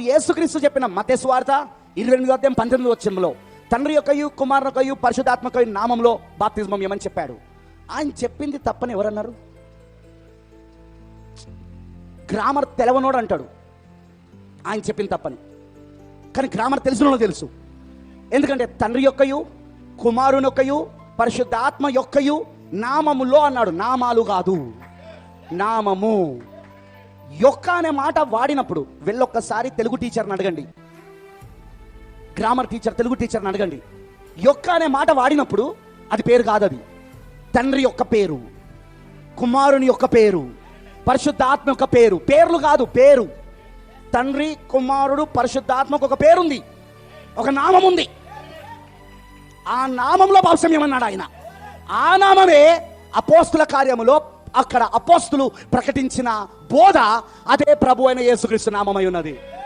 యేసుక్రీస్తు చెప్పిన మతేశ్వార్త ఇరవై ఎనిమిది అధ్యాయం పంతొమ్మిది వచ్చంలో తండ్రి యొక్కయు కుమారునొకయు పరిశుధాత్మకయు నామంలో బాప్తిజమం ఏమని చెప్పాడు. ఆయన చెప్పింది తప్పని ఎవరన్నారు? గ్రామర్ తెలవనోడు అంటాడు. ఆయన చెప్పింది తప్పని. కానీ గ్రామర్ తెలిసిన తెలుసు. ఎందుకంటే తండ్రి యొక్కయు కుమారునొక్కయు పరిశుద్ధాత్మ యొక్కయు నామములో అన్నాడు. నామాలు కాదు. నామము. యొక్క అనే మాట వాడినప్పుడు వెళ్ళొక్కసారి తెలుగు టీచర్ని అడగండి. గ్రామర్ టీచర్ తెలుగు టీచర్ని అడగండి. యొక్క అనే మాట వాడినప్పుడు అది పేరు కాదు అది. తండ్రి యొక్క పేరు కుమారుని యొక్క పేరు పరిశుద్ధాత్మ యొక్క పేరు పేర్లు కాదు పేరు. తండ్రి కుమారుడు పరిశుద్ధాత్మకు ఒక పేరుంది ఒక నామం ఉంది. ఆ నామంలో భావస్యం ఏమన్నాడు ఆయన. ఆ నామమే అపోస్తుల కార్యములో అక్కడ అపోస్తులు ప్రకటించిన బోధ అదే ప్రభు అయిన యేసుక్రీస్తు నామమై ఉన్నది.